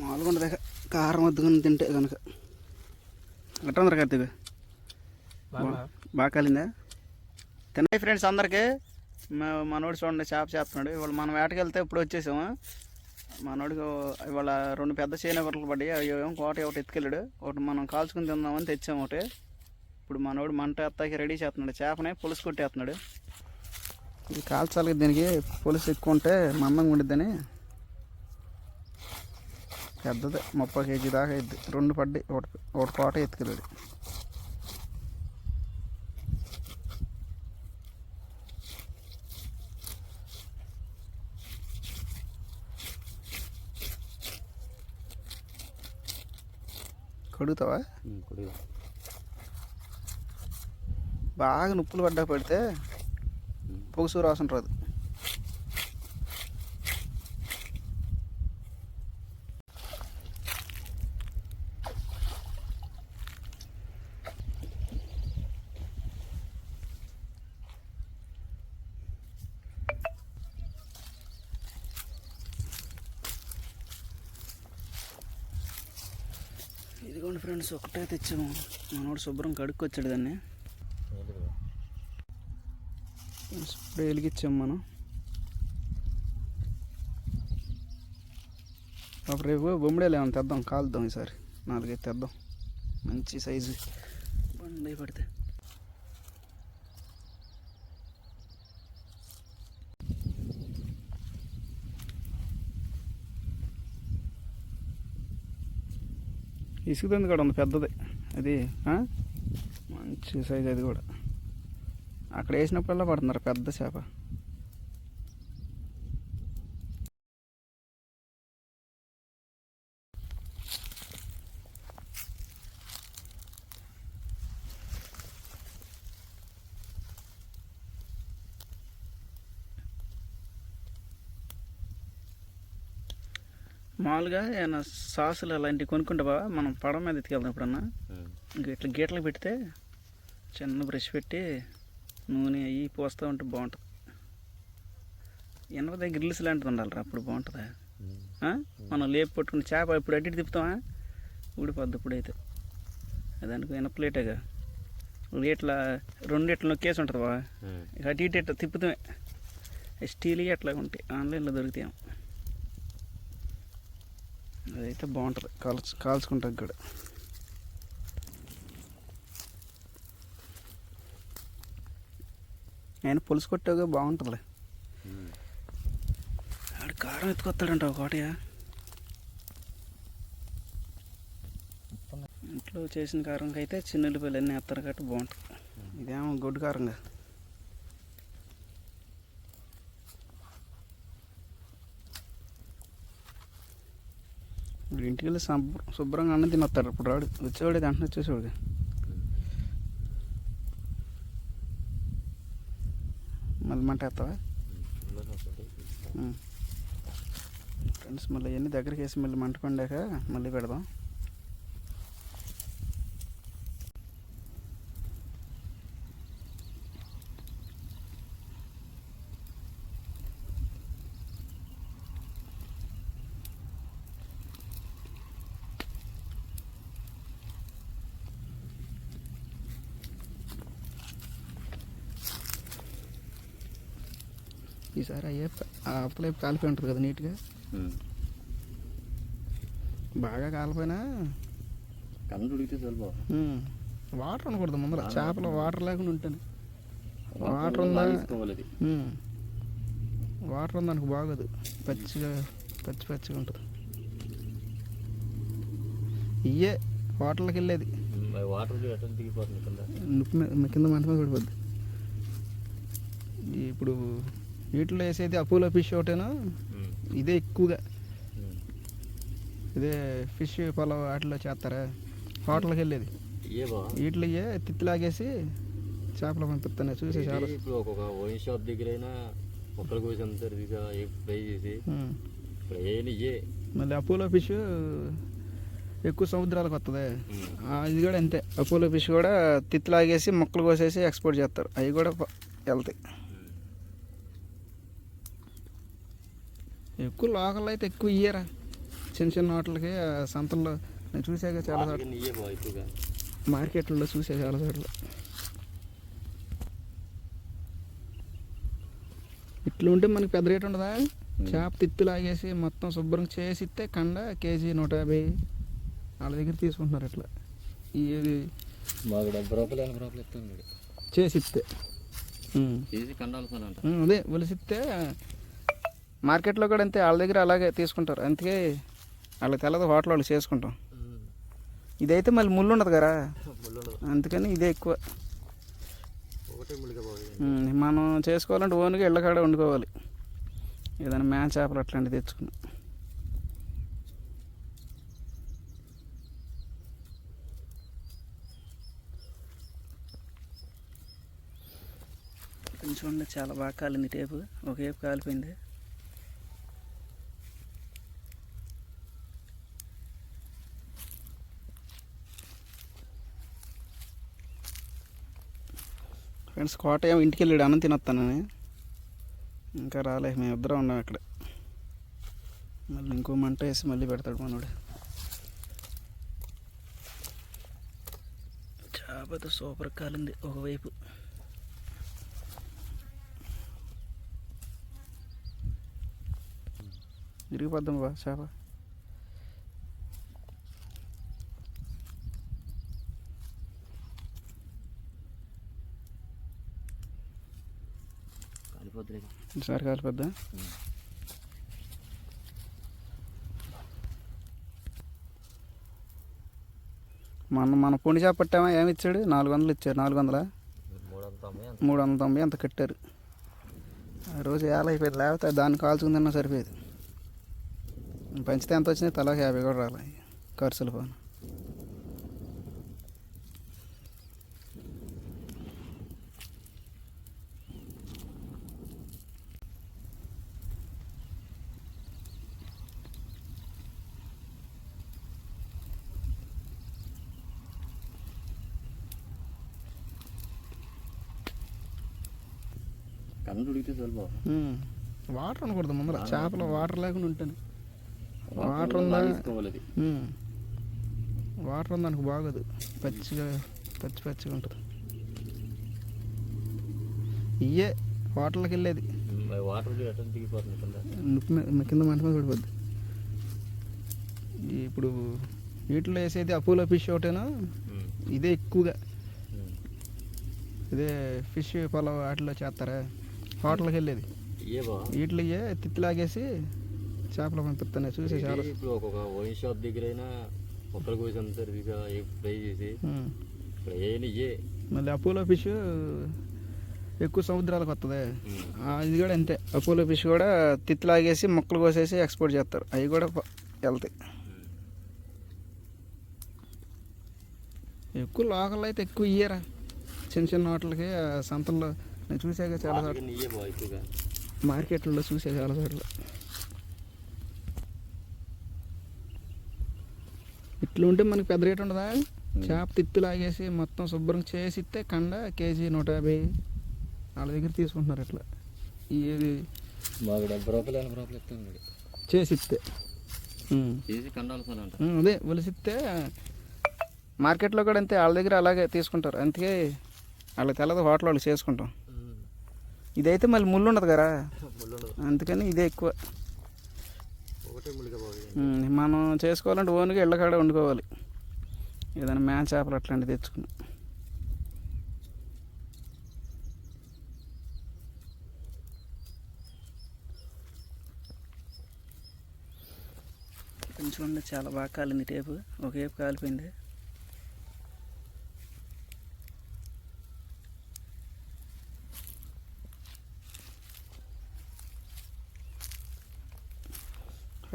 మామూలుగా ఉండదు. కారం వద్దుకొని తింటే కనుక ఎట్లా కార్తీక్? బాగా కాలిందా? తిన్నాయి ఫ్రెండ్స్ అందరికీ. మనోడు చూడండి చేప చేస్తున్నాడు. ఇవాళ మనం వేటకి వెళ్తే ఇప్పుడు వచ్చేసాము. మనోడికి ఇవాళ రెండు పెద్ద చేన కొట్టలు పడ్డాయి. అవి ఏమో కోట ఒకటి ఎత్తుకెళ్ళాడు. ఒకటి మనం కాల్చుకుని తిందామని తెచ్చాము ఒకటి. ఇప్పుడు మనోడు మంట ఎత్తాకి రెడీ చేస్తున్నాడు. చేపని పులుసు కొట్టేస్తున్నాడు. ఇది కాల్చాలి దీనికి. పులుసు ఎక్కువ ఉంటే మందంగా ఉండిద్దని పెద్దది. ముప్పై కేజీ దాకా అయింది రెండు పడ్డాయి ఒకటి ఒకటి కోట ఎత్తుకెళ్ళాడు. కడుగుతావా? బాగా నొప్పులు పడ్డా పెడితే పొగుసు రాసం రాదు. ఇదిగోండి ఫ్రెండ్స్ ఒకటే తెచ్చాము. మనోడు శుభ్రం కడుక్కొచ్చాడు దాన్ని. ఇప్పుడు వెలిగించాం మనం. అప్పుడు రేపు బొమ్మిడేలు ఏమైనా తెద్దాం కాలుద్దాం ఈసారి. నాలుగైదు తెద్దాం. మంచి సైజు. బండి పడితే. ఇసుకుతుంది కూడా ఉంది పెద్దది. అది మంచి సైజు అది కూడా. అక్కడ వేసినప్పుడల్లా పడుతున్నారు పెద్ద చేప. మామూలుగా ఏమైనా సాసులు అలాంటివి కొనుక్కుంటావా? మనం పడవ మీద ఎత్తుకెళ్దాం ఎప్పుడన్నా. ఇంక ఇట్లా గీటలు పెడితే చిన్న బ్రష్ పెట్టి నూనె అవి పోస్తూ ఉంటే బాగుంటుంది. ఎనభై గ్రిల్స్ లాంటిది ఉండాలిరా అప్పుడు బాగుంటుందా? మనం లేపు పట్టుకుని చేప ఇప్పుడు అడ్డి తిప్పుతామా? ఊడిపోద్ది ఇప్పుడైతే. దానికి ప్లేటేగా. ఇట్లా రెండు ఇట్లా నొక్కేసి ఉంటుంది బా ఇక అటు ఇటు ఇట్లా తిప్పుతామే. స్టీల్ అట్లా ఉంటాయి. ఆన్లైన్లో దొరుకుతాయి అదైతే బాగుంటుంది. కాల్చు కాల్చుకుంటాం కూడా. ఆయన పులుసు కొట్టాగా బాగుంటుంది ఆడు కారం ఎత్తుకొస్తాడంట ఒక కోటయ్య ఇంట్లో చేసిన కారంకి అయితే చిన్న ఉల్లిపాయలు అన్నీ ఎత్తారు కాబట్టి బాగుంటుంది. ఇదేమో గొడ్డు కారంగా. ఇంటికి వెళ్ళి శుభ్ర శుభ్రంగా అన్నం తినొస్తాడు ఇప్పుడు రాడు వచ్చేవాడు వెంటనే వచ్చేసేవాడు మళ్ళీ మంట వేస్తావా? ఫ్రెండ్స్ మళ్ళీ ఇవన్నీ దగ్గరికి వేసి మళ్ళీ మంట పండాక మళ్ళీ పెడదాం. ఈసారి అయ్యే ఆ అప్పులైపు కాలిపోయి ఉంటుంది కదా నీట్గా. బాగా కాలిపోయినా కన్ను ఉడికితే వాటర్ ఉండకూడదు ముందర. చేపలు వాటర్ లేకుండా ఉంటాను. వాటర్ ఉందా? వాటర్ ఉందనుకో బాగోదు. పచ్చిగా పచ్చి పచ్చిగా ఉంటుంది. ఇయ్యే హోటల్కి వెళ్ళేది. వాటర్ కింద? మంట మీద పడిపోద్ది. ఇప్పుడు వీటిలో వేసేది అపోలో ఫిష్ ఒకటేనా? ఇదే ఎక్కువగా. ఇదే ఫిష్ పొలం వాటిలో చేస్తారా? హోటల్కి వెళ్ళేది. వీటిలో తిత్తిలాగేసి చేపలు పంపిస్తాను చూసే చాలా. ఇప్పుడు ఒక్కొక్క వైన్ షాప్ దగ్గర అయినా మొక్కలు కోసి అమ్ముతారు ఇక ఫ్రై చేసి మళ్ళీ అపోలో ఫిష్ ఎక్కువ సముద్రాలకు వస్తుంది ఇది కూడా అంతే. అపోలో ఫిష్ కూడా తిత్తిలాగేసి మొక్కలు కోసేసి ఎక్స్పోర్ట్ చేస్తారు. అవి కూడా వెళ్తాయి ఎక్కువ లోకల్ అయితే ఎక్కువ ఇయ్యరా. చిన్న చిన్న ఆ సంతల్లో. నేను చూసాక చాలా చోట్ల. వాటికి మార్కెట్లలో చూసా చాలా చోట్ల. ఇట్లా ఉంటే మనకి పెద్ద రేట్ ఉండదా? చేప తిత్తి లాగేసి మొత్తం శుభ్రం చేసి ఇస్తే కండ కేజీ నూట యాభై. వాళ్ళ దగ్గర తీసుకుంటున్నారు ఇట్లా. ఇది మాకు డెబ్బై రూపాయలు ఎనభై రూపాయలు ఇస్తాను చేసి ఇస్తే. చేసి ఉమ్, అదే ఒలిసిస్తే మార్కెట్లో కూడా అంతే వాళ్ళ దగ్గర అలాగే తీసుకుంటారు. అందుకే వాళ్ళకి తెల్లదు హోటల్ వాళ్ళు చేసుకుంటాం. ఇదైతే మళ్ళీ ముళ్ళు ఉండదు కదా? అందుకని ఇదే ఎక్కువ. మనం చేసుకోవాలంటే ఓన్గా ఇళ్ళ కాడ వండుకోవాలి. ఏదైనా మ్యాన్ చేపలు అట్లాంటివి తెచ్చుకుని. చూడండి చాలా బాగా కాలింది టేపు. ఒక వేపు కాలిపోయింది. ఫ్రెండ్స్ కోట ఇంటికి వెళ్ళాడు అన్నం తినొస్తానని ఇంకా రాలే మేము ఇద్దరం ఉన్నాం ఇక్కడ. మళ్ళీ ఇంకో మంట వేసి మళ్ళీ పెడతాడు మనోడు. చేపతో సూపర్ కాలింది ఒకవైపు. విరిగిపోద్దాం బా చేప. కాలిపోతుంది కాదు పెద్ద. మన మన పొడి చేప పట్టామా ఏమి ఇచ్చాడు? నాలుగు వందలు ఇచ్చారు. నాలుగు వందల? మూడు వందల తొంభై అంత మూడు వందల తొంభై అంత కట్టారు. ఆ రోజు ఏళ్ళ అయిపోయింది. లేకపోతే దాన్ని కాల్చుకుందన్నా సరిపోయేది. పంచితే ఎంత వచ్చినాయి? తలాకి యాభై కూడా రాలే. ఖర్చులు పోను. కన్ను ఉడికితే చాలు బాబు. ఉమ్. వాటర్ ఉండకూడదు ముందర. చేపలు వాటర్ లేకుండా ఉంటాను. వాటర్ ఉందా. వాటర్ ఉందనుకు బాగోదు. పచ్చిగా పచ్చి పచ్చిగా ఉంటుంది. ఇయ్యే హోటల్కి వెళ్ళేది. కింద. మంట మీద పడిపోద్ది. ఇప్పుడు వీటిలో వేసేది అపోలో ఫిష్ ఒకటేనా. ఇదే ఎక్కువగా. ఇదే ఫిష్ పొలం వాటిలో చేస్తారా? హోటల్కి వెళ్ళేది. ఇయ్యే తిత్తిలాగేసి చేపలు పంపిస్తాను చూసి చాలా ఇప్పుడు ఒక్కొక్క వైన్ షాప్ దగ్గర అయినా ఒక్కరి కోసం ఫ్రై చేసి. ఇయే మళ్ళీ అపోలో ఫిష్ ఎక్కువ సముద్రాలకు వస్తుంది ఇది కూడా అంతే. అపోలో ఫిష్ కూడా తిత్తిలాగేసి మొక్కలు కోసేసి ఎక్స్పోర్ట్ చేస్తారు. అవి కూడా వెళ్తాయి. ఎక్కువ లోకల్ అయితే ఎక్కువ ఇయ్యరా. చిన్న చిన్న హోటల్కి సంతల్లో నేను చూసాక చాలా ఎక్కువగా. మార్కెట్లలో చూసా చాలా చోట్ల ఇట్లా ఉంటే మనకి పెద్ద రేట్ ఉండదా? చేప తిత్తి లాగేసి మొత్తం శుభ్రం చేసి ఇస్తే కండ కేజీ నూట యాభై. వాళ్ళ దగ్గర తీసుకుంటున్నారు ఇట్లా. ఇది మాకు డెబ్బై రూపాయలు ఎనభై రూపాయలు ఇస్తాను చేసి ఇస్తే. చేసి అదే ఒలిసిస్తే మార్కెట్లో కూడా అంతే వాళ్ళ దగ్గర అలాగే తీసుకుంటారు. అందుకే వాళ్ళకి తెల్లదు హోటల్ వాళ్ళు చేసుకుంటాం. ఇదైతే మళ్ళీ ముళ్ళు ఉండదు కదా అందుకని ఇదే ఎక్కువ. మనం చేసుకోవాలంటే ఓన్గా ఇళ్ళ కాడ వండుకోవాలి. ఏదైనా మ్యాన్ చేపలు అట్లాంటివి తెచ్చుకుని. చూడండి చాలా బాగా కాలింది టేపు. ఒక వేపు కాలిపోయింది.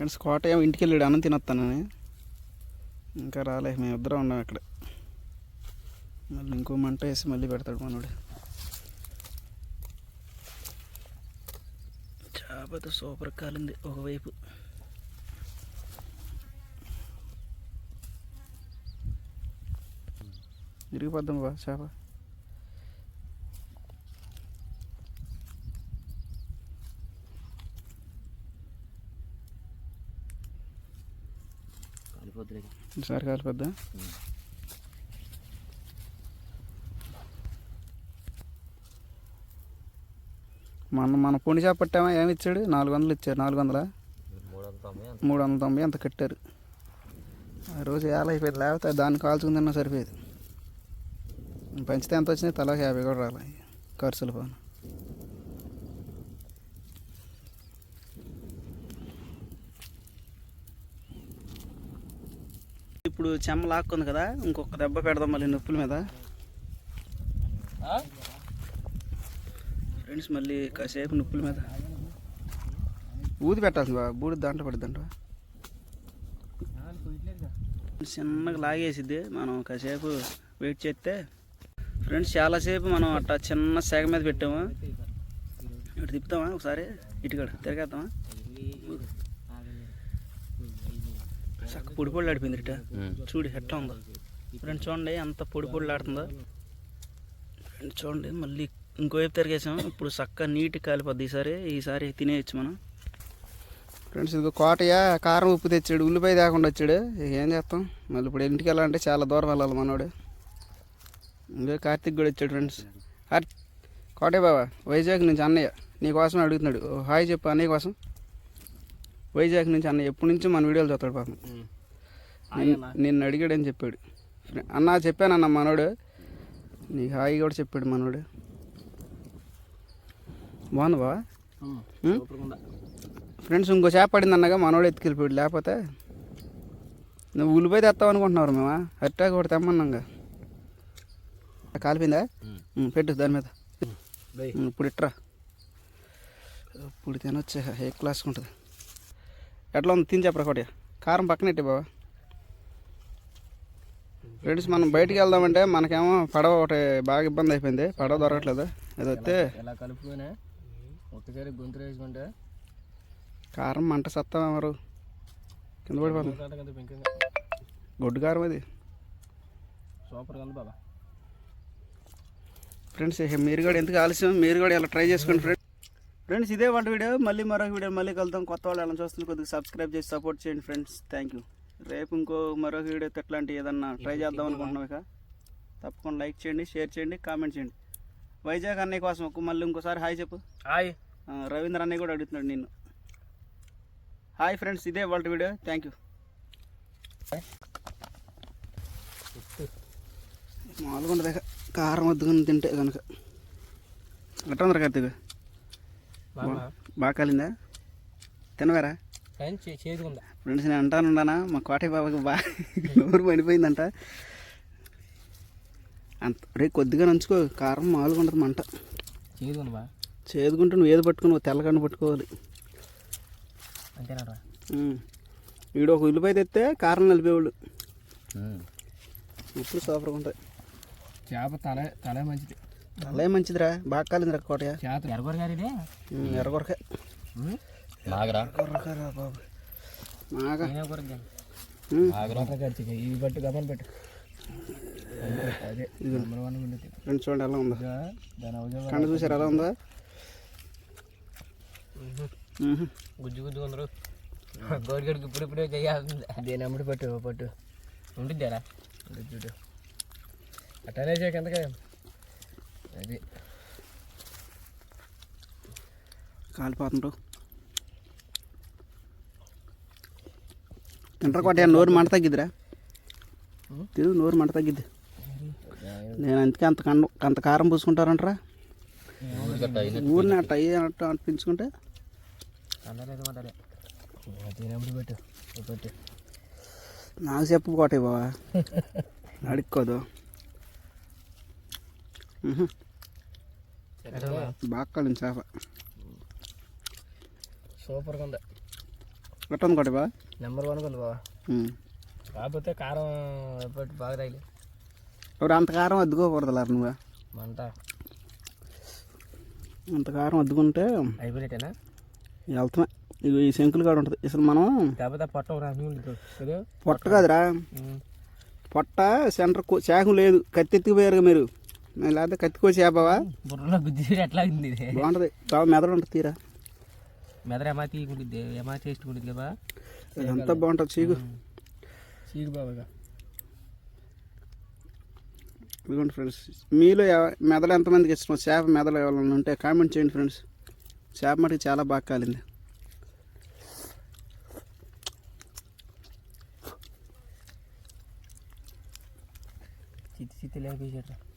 ఫ్రెండ్స్ కోట ఏమో ఇంటికి వెళ్ళాడు అన్నం తినొస్తానని ఇంకా రాలే మేము ఇద్దరం ఉన్నాం ఇక్కడ. మళ్ళీ ఇంకో మంట వేసి మళ్ళీ పెడతాడు మనోడు. చేపతో సూపర్ కాలింది ఒకవైపు. విరిగిపోద్దాం బా చేప. కాలిపోతుంది ఈసారి కాలిపోద్దా? మన మన పొడి చేప పట్టామా ఏమి ఇచ్చాడు? నాలుగు వందలు ఇచ్చారు. నాలుగు వందల? మూడు వందల తొంభై అంత కట్టారు. ఆ రోజు ఏళ్ళ అయిపోయింది. లేకపోతే దాన్ని కాల్చుకుందన్నా సరిపోయేది. పంచితే ఎంత వచ్చినాయి? తలాకి యాభై కూడా రాలి. ఖర్చులు పోను. ఇప్పుడు చెమ్మ లాక్కుంది కదా ఇంకొక దెబ్బ పెడదాం మళ్ళీ నొప్పుల మీద. ఫ్రెండ్స్ మళ్ళీ కాసేపు నొప్పుల మీద. ఊది పెట్టాల్సింది బా బూడి దాంట్లో పడిద్దంట చిన్నగా లాగేసిద్ది మనం కాసేపు వెయిట్ చేస్తే ఫ్రెండ్స్ చాలాసేపు మనం అట్లా చిన్న సేగ మీద పెట్టాము. ఇటు తిప్పుతామా ఒకసారి? ఇటుకాడు తిరగేద్దామా? చక్క పొడి పొడి ఆడిపోయింది ఇట చూడు ఎట్లా ఉందో. ఫ్రెండ్స్ చూడండి అంత పొడి పొడి ఆడుతుందో. ఫ్రెండ్స్ చూడండి మళ్ళీ ఇంకోవైపు తిరిగేసాం. ఇప్పుడు చక్క నీట్ కాలిపోద్ది ఈసారి. ఈసారి తినేయచ్చు మనం. ఫ్రెండ్స్ ఇదిగో కోటయ్య కారం ఉప్పు తెచ్చాడు ఉల్లిపాయ తేకుండా వచ్చాడు. ఏం చేస్తాం? మళ్ళీ ఇప్పుడు ఇంటికి వెళ్ళాలంటే చాలా దూరం వెళ్ళాలి మనోడు. ఇంకా కార్తీక్ కూడా వచ్చాడు ఫ్రెండ్స్. హార్ కోటయ్య బాబా వైజాగ్ నుంచి అన్నయ్య. నీకోసం అడుగుతున్నాడు. ఓ హాయ్ చెప్పు అన్నయ్య కోసం. వైజాగ్ నుంచి అన్నయ్య ఎప్పటి నుంచో మన వీడియోలు చూస్తాడు పాపం. నిన్ను- అడిగాడని చెప్పాడు. అన్న చెప్పానన్న మనోడు. నీకు హాయి కూడా చెప్పాడు మనోడు. బాగుంది? ఫ్రెండ్స్ ఇంకో చేప పడింది అన్నగా మనోడు ఎత్తుకెళ్ళిపోయాడు. లేకపోతే నువ్వు ఉల్లిపాయ తెస్తావు అనుకుంటున్నావు మేమా? అట్టా కూడా తెమ్మన్నాగా. కాలిపోయిందా? పెట్టు దాని మీద. ఇప్పుడు ఇట్రా. ఇప్పుడు తినొచ్చే ఏ క్లాస్కి ఉంటుంది? ఎట్లా ఉంది? తిని చెప్పరా ఒకటి కారం పక్కనెట్టే బాబా ఫ్రెండ్స్ మనం బయటికి వెళ్దామంటే మనకేమో పడవ ఒకటి బాగా ఇబ్బంది అయిపోయింది. పడవ దొరకట్లేదు? వస్తే ఎలా కలుపుకొని? ఒక్కసారి గొంతు వేసుకుంటే కారం మంట సత్తా ఎవరు? కింద పడిపోతుంది. గొడ్డు కారం అది. సూపర్గా ఉంది బాబా. ఫ్రెండ్స్ మీరు కూడా ఎందుకు ఆలస్యం? మీరు కూడా ఇలా ట్రై చేసుకోండి ఫ్రెండ్స్ ఫ్రెండ్స్ ఇదే వంట వీడియో. మళ్ళీ మరొక వీడియో మళ్ళీ కలుద్దాం. కొత్త వాళ్ళు ఎలా చూస్తుంది కొద్దిగా సబ్స్క్రైబ్ చేసి సపోర్ట్ చేయండి ఫ్రెండ్స్. థ్యాంక్ యూ రేపు ఇంకో మరొక వీడియో ఎట్లాంటి ఏదన్నా ట్రై చేద్దాం అనుకుంటున్నాం ఇక? తప్పకుండా లైక్ చేయండి షేర్ చేయండి కామెంట్ చేయండి. వైజాగ్ అన్నయ్య కోసం మళ్ళీ ఇంకోసారి హాయ్ చెప్పు. హాయ్. రవీంద్ర అన్నయ్య కూడా అడుగుతున్నాడు నిన్ను. హాయ్ ఫ్రెండ్స్ ఇదే వాళ్ళ వీడియో. థ్యాంక్ యూ మామూలుగా ఉండదు ఇక. కారం వద్దుకొని తింటే కనుక ఎట్లా ఉంది కార్తీక్? బాగా కాలిందా? తినవారా? ఫ్రెండ్స్ నేను అంటానుండానా మా కోటయ్య బాబాకి బాగా నోరు పడిపోయిందంట. అంత రే కొద్దిగా నంచుకో. కారం మామూలుగా ఉండదు మంట. బా. చేదుకుంటూ నువ్వు ఏది పట్టుకుని తెల్లగండి పట్టుకోవాలి. అంతేనా. వీడు ఒక ఉల్లిపాయ తెస్తే కారం నిలిపేవాళ్ళు. ఇప్పుడు సూపర్గా ఉంటాయి. చేప తల తల మంచిది. అలా మంచిదిరా. బాగా కాలిందిరా కోటయ్య చేత. ఎరగొర గారిదే? ఉమ్, ఎర్రగొరకాయ నాగరా కొరకరా బాబు. ఇవి పట్టు గమని పెట్టు. అదే. చూడండి ఎలా ఉందో. కండ చూసారు ఎలా ఉందా. గుజ్జు గుజ్జు కొందరు గోడిగడికి ఇప్పుడు ఇప్పుడే చేయాల్సింది దేని అమ్మడి పట్టు పట్టు. ఉండిద్దారా? చూడు. అట్టనే చేయక ఎంతగా అది. కాలిపోతుండ్రు తింటారు కోటయ్య నోరు మంట తగ్గిద్దిరా. తిరుగు నోరు మంట తగ్గిద్ది. నేను అందుకే అంత కండ అంత కారం పూసుకుంటారంటరా ఊరిని అట్ట అనిపించుకుంటే. అమ్మడి పట్టు పట్టు. నాకు చెప్పు కోటయ్య బావా. అడుక్కోదు. బాగా కాలింది చేప. సూపర్గా ఉంది. ఎట్ట ఉంది కోటయ్య బావ నెంబర్ వన్ ఉంది. కాకపోతే కారం పట్టు బాగా ఎవరు అంత కారం అద్దుకోకూడదు నువ్వు. మంట. అంత కారం అద్దుకుంటే అయిపోయినట్టేనా? వెళ్తామే ఈ శంకులు కాడ ఉంటుంది. అసలు మనం కాకపోతే పట్ట పొట్ట కాదురా. పొట్ట సెంటర్ శాఖం లేదు. కత్తి ఎత్తుకుపోయారుగా మీరు. లేకపోతే కత్తికో చేపవా బుర్రలో గుజ్జు ఎట్లా ఉంది బాగుంటుంది. బాగా మెదడు ఉంటుంది తీరా. మెదడు ఎమా తీసుకుంటుంది ఎమా చేసుకుంటుంది కదా ఇదంతా బాగుంటుంది చీకు చీకు బాబాగా. ఇదిగోండి ఫ్రెండ్స్ మీలో మెదడు ఎంతమందికి ఇష్టం? చేప మెదడు ఎవరైనా ఉంటే కామెంట్ చేయండి ఫ్రెండ్స్. చేప మటుకు చాలా బాగా కాలింది. చిత్తి చిత్తి friends.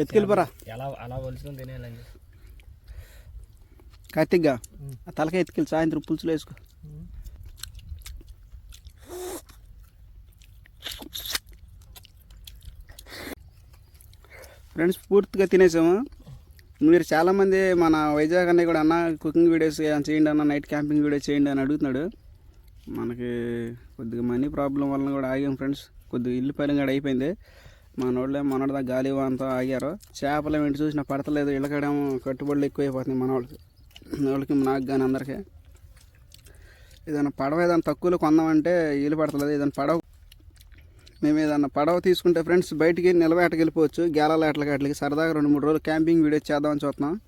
ఎత్తుకెళ్ళిపోరా ఎలా అలా వలుసుకొని తినేయాలండి. కార్తిక్గా ఉమ్. ఆ తలకాయ ఎత్తుకెళ్ళి సాయంత్రం పులుసులో వేసుకో. ఫ్రెండ్స్ పూర్తిగా తినేసాము. మీరు చాలామంది మన వైజాగ్ అన్నయ్య కూడా అన్న కుకింగ్ వీడియోస్ చేయండి అన్న నైట్ క్యాంపింగ్ వీడియో చేయండి అని అడుగుతున్నాడు. మనకి కొద్దిగా మనీ ప్రాబ్లం వలన కూడా ఆగాం ఫ్రెండ్స్. కొద్దిగా ఇల్లు పైన కూడా అయిపోయింది. మనోళ్ళే మనోడ గాలి వానతో ఆగారు. చేపలు వెంట చూసినా పడతలేదు. ఇళ్ళకడేమో కట్టుబడులు ఎక్కువైపోతున్నాయి మన వాళ్ళకి నాకు కానీ అందరికీ. ఏదైనా పడవ ఏదైనా తక్కువలో కొందామంటే ఇల్లు పడతలేదు. ఏదైనా పడవ మేము ఏదైనా పడవ తీసుకుంటే ఫ్రెండ్స్ బయటికి నిలవేటకి వెళ్ళిపోవచ్చు గేలాల సరదాగా రెండు మూడు రోజులు క్యాంపింగ్ వీడియోస్ చేద్దామని చూస్తున్నాం.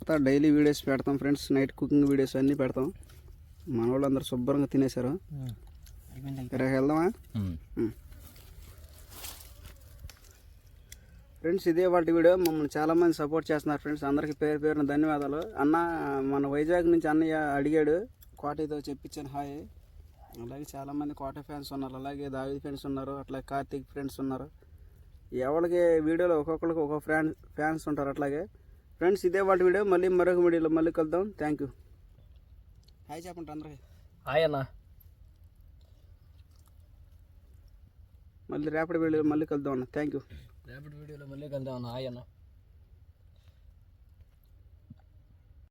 తర్వాత డైలీ వీడియోస్ పెడతాం ఫ్రెండ్స్. నైట్ కుకింగ్ వీడియోస్ అన్నీ పెడతాం. మన వాళ్ళు అందరూ శుభ్రంగా తినేశారు. రేపు వెళ్దామా? ఫ్రెండ్స్ ఇదే వాటి వీడియో. మమ్మల్ని చాలామంది సపోర్ట్ చేస్తున్నారు ఫ్రెండ్స్. అందరికీ పేరు పేరున ధన్యవాదాలు. అన్న మన వైజాగ్ నుంచి అన్నయ్య అడిగాడు కోటయ్యతో చెప్పించాను. హాయ్. అలాగే చాలామంది కోట ఫ్యాన్స్ ఉన్నారు. అలాగే దావి ఫ్రెండ్స్ ఉన్నారు. అట్లాగే కార్తీక్ ఫ్రెండ్స్ ఉన్నారు. ఎవరికి వీడియోలో ఒక్కొక్కరికి ఒక్కొక్క ఫ్యాన్ ఫ్యాన్స్ ఉంటారు అట్లాగే. ఫ్రెండ్స్ ఇదే వాటి వీడియో. మళ్ళీ మరొక వీడియోలో మళ్ళీ కలుద్దాం. Thank you. హాయ్ చెప్పండి అందరికీ. హాయ్ అన్న. మళ్ళీ రేపటి వీడియో మళ్ళీ కలుద్దాం అన్న. Thank you. రేపటి వీడియోలో మళ్ళీ కలుద్దాం అన్న హాయ్ అన్న